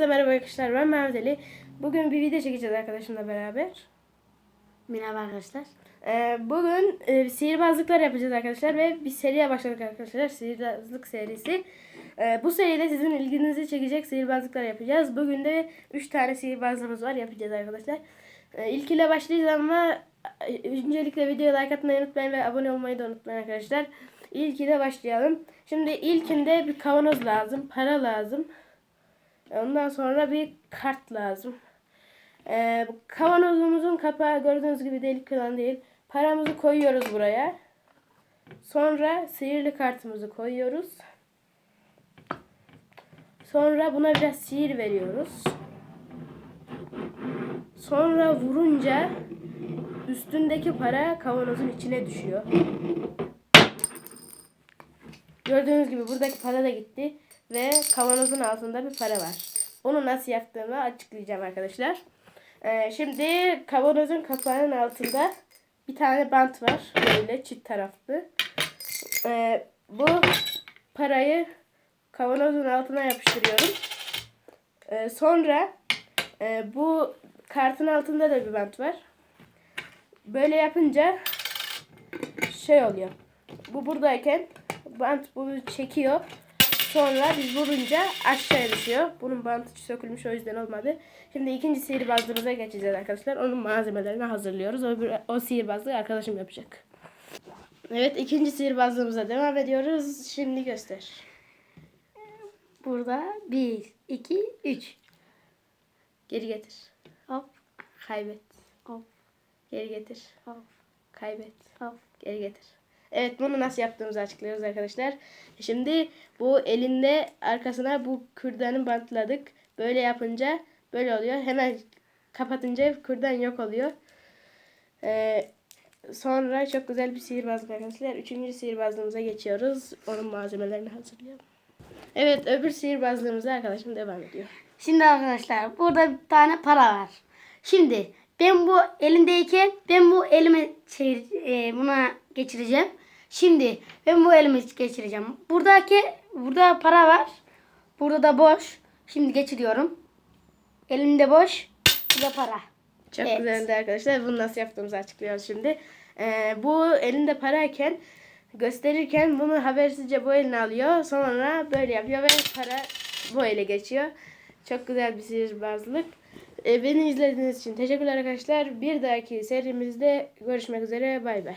Merhaba arkadaşlar ben Mehmet Ali. Bugün bir video çekeceğiz arkadaşımla beraber. Merhaba arkadaşlar. Ee, bugün e, sihirbazlıklar yapacağız arkadaşlar ve bir seriye başladık arkadaşlar. Sihirbazlık serisi. Ee, bu seride sizin ilginizi çekecek sihirbazlıklar yapacağız. Bugün de 3 tane sihirbazlığımız var yapacağız arkadaşlar. Ee, ilk ile başlayacağız ama e, öncelikle videoya like atmayı unutmayın ve abone olmayı da unutmayın arkadaşlar. İlk ile başlayalım. Şimdi ilkinde bir kavanoz lazım, para lazım. Ondan sonra bir kart lazım. Ee, kavanozumuzun kapağı gördüğünüz gibi delik falan değil. Paramızı koyuyoruz buraya. Sonra sihirli kartımızı koyuyoruz. Sonra buna biraz sihir veriyoruz. Sonra vurunca üstündeki para kavanozun içine düşüyor. Gördüğünüz gibi buradaki para da gitti ve kavanozun altında bir para var. Onu nasıl yaptığımı açıklayacağım arkadaşlar. Ee, şimdi kavanozun kapağının altında bir tane bant var. Böyle çift taraflı. Ee, bu parayı kavanozun altına yapıştırıyorum. Ee, sonra e, bu kartın altında da bir bant var. Böyle yapınca şey oluyor. Bu buradayken bant bunu çekiyor. Sonra biz vurunca aşağıya düşüyor. Bunun bantı sökülmüş o yüzden olmadı. Şimdi ikinci sihirbazlığımıza geçeceğiz arkadaşlar. Onun malzemelerini hazırlıyoruz. O, o sihirbazlığı arkadaşım yapacak. Evet ikinci sihirbazlığımıza devam ediyoruz. Şimdi göster. Burada 1, 2, 3. Geri getir. Hop Kaybet. hop Geri getir. hop Kaybet. hop. Geri getir. Evet bunu nasıl yaptığımızı açıklıyoruz arkadaşlar. Şimdi bu elinde arkasına bu kürdanı bantladık. Böyle yapınca böyle oluyor. Hemen kapatınca kürdan yok oluyor. Ee, sonra çok güzel bir sihirbazlık arkadaşlar. Üçüncü sihirbazlığımıza geçiyoruz. Onun malzemelerini hazırlayalım. Evet öbür sihirbazlığımıza arkadaşım devam ediyor. Şimdi arkadaşlar burada bir tane para var. Şimdi ben bu elimdeyken ben bu elimi çevir, e, buna geçireceğim. Şimdi ben bu elimi geçireceğim. Buradaki burada para var. Burada da boş. Şimdi geçiriyorum. Elimde boş. Burada para. Çok Evet. güzeldi arkadaşlar. Bunu nasıl yaptığımızı açıklıyoruz şimdi. Ee, bu elinde parayken gösterirken bunu habersizce bu eline alıyor. Sonra böyle yapıyor ve para bu ele geçiyor. Çok güzel bir sihirbazlık. Ee, beni izlediğiniz için teşekkürler arkadaşlar. Bir dahaki serimizde görüşmek üzere. Bay bay.